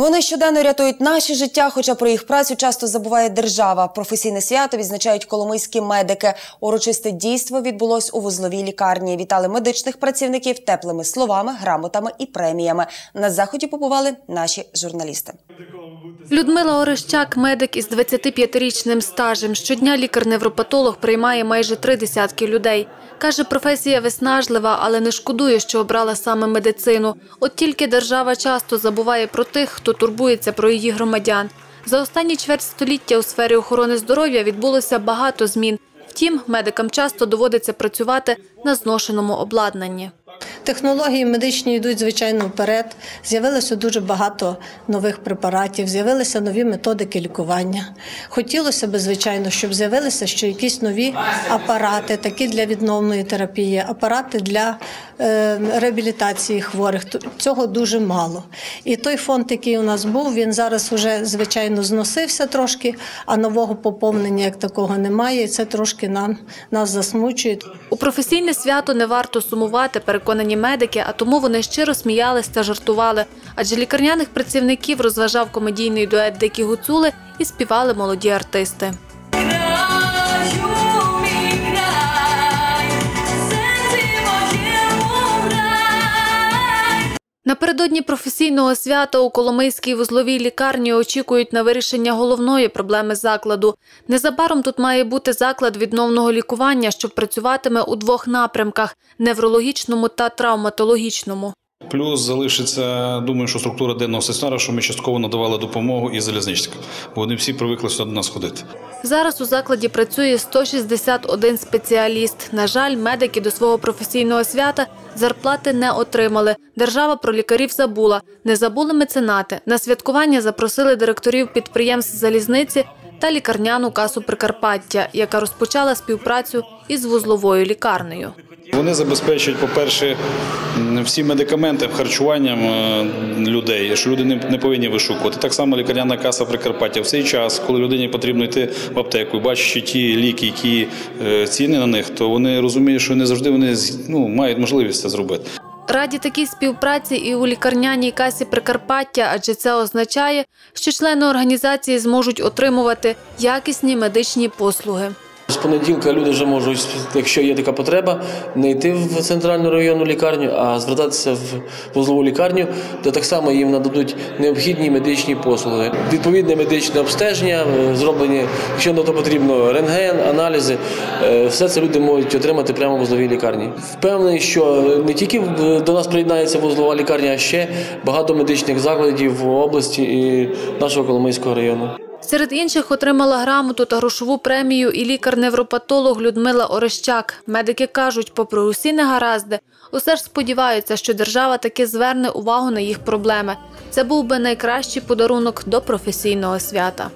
Вони щоденно рятують наші життя, хоча про їх працю часто забуває держава. Професійне свято відзначають коломийські медики. Урочисте дійство відбулось у вузловій лікарні. Вітали медичних працівників теплими словами, грамотами і преміями. На заході побували наші журналісти. Людмила Орещак – медик із 25-річним стажем. Щодня лікар-невропатолог приймає майже три десятки людей. Каже, професія виснажлива, але не шкодує, що обрала саме медицину. От тільки держава часто забуває про тих, хто турбується про її громадян. За останні чверть століття у сфері охорони здоров'я відбулося багато змін. Втім, медикам часто доводиться працювати на зношеному обладнанні. Технології медичні йдуть звичайно вперед. З'явилося дуже багато нових препаратів, з'явилися нові методики лікування. Хотілося б, звичайно, щоб з'явилися ще якісь нові апарати, такі для відновної терапії, апарати для е, реабілітації хворих. Цього дуже мало. І той фонд, який у нас був, він зараз вже звичайно зносився трошки, а нового поповнення як такого немає. І це трошки нам нас засмучує. У професійне свято не варто сумувати, переконані медики, а тому вони щиро сміялись та жартували. Адже лікарняних працівників розважав комедійний дует Дикі гуцули і співали молоді артисти. Напередодні професійного свята у Коломийській вузловій лікарні очікують на вирішення головної проблеми закладу. Незабаром тут має бути заклад відновного лікування, що працюватиме у двох напрямках – неврологічному та травматологічному. Плюс залишиться, думаю, що структура денного стаціонару, що ми частково надавали допомогу і залізничникам, бо вони всі привикли сюди до нас ходити. Зараз у закладі працює 161 спеціаліст. На жаль, медики до свого професійного свята зарплати не отримали. Держава про лікарів забула. Не забули меценати. На святкування запросили директорів підприємств залізниці та лікарняну касу Прикарпаття, яка розпочала співпрацю із вузловою лікарнею. Вони забезпечують, по-перше, всі медикаменти харчуванням е, людей, що люди не, повинні вишукувати. Так само лікарняна каса Прикарпаття. В цей час, коли людині потрібно йти в аптеку, і бачачи ті ліки, які е, ціни на них, то вони розуміють, що не завжди вони ну, мають можливість це зробити. Раді такій співпраці і у лікарняній касі Прикарпаття, адже це означає, що члени організації зможуть отримувати якісні медичні послуги. Понеділка люди вже можуть, якщо є така потреба, не йти в центральну районну лікарню, а звертатися в вузлову лікарню, де так само їм нададуть необхідні медичні послуги. Відповідне медичне обстеження, е, зроблені, якщо на то потрібно, рентген, аналізи, е, все це люди можуть отримати прямо в вузловій лікарні. Впевнений, що не тільки до нас приєднається вузлова лікарня, а ще багато медичних закладів в області і нашого Коломийського району. Серед інших отримала грамоту та грошову премію і лікар-невропатолог Людмила Орещак. Медики кажуть, попри усі негаразди, усе ж сподіваються, що держава таки зверне увагу на їх проблеми. Це був би найкращий подарунок до професійного свята.